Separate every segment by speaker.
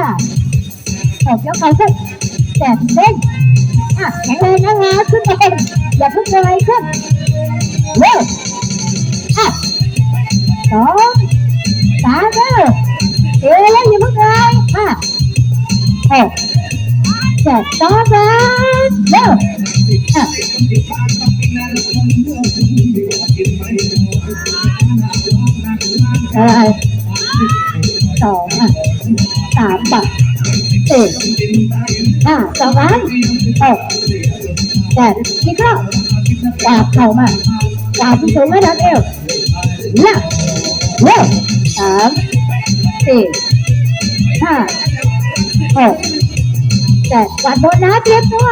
Speaker 1: ค่ะออกยกเขาขึ้นแจกเด้งอะแข็งแรงนะคะขึ้นไปอย่ สองอะสามเร็วอะอะไรสี่ห้าสองล้านหกเจ็ดที่เข้ากวาดเข่ามากวาดที่สูงระดับเอวแล้วเร็วสามสี่ห้าหกเจ็ดวาดบนนะเตรียมตัว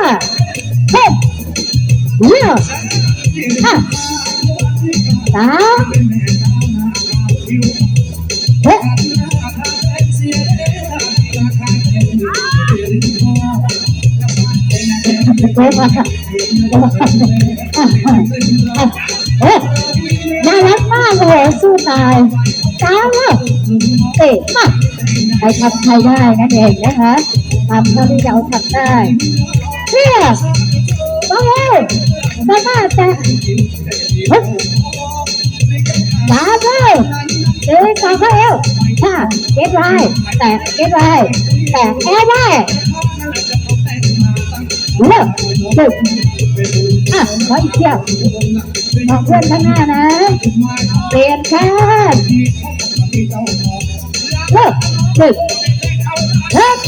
Speaker 1: เฮ้ยเร็วห้าสาม โอ้น่ารักมากโอ้โหสู้ตายจ้าเลยเตะมาใครทำใครได้นั่นเองนะคะทำเท่าที่เราทำได้เพื่อต้องเอ้สามารถจะสามเลยเดินต่อเข้าเอวค่ะเก็บไว้แต่เก็บไว้แต่แค่ได้ เลิกดึกอะขออีกเที่ยวมอกเพื่อนข้างหน้านะเปลี่ยนข้างเลิกเลิกเลิก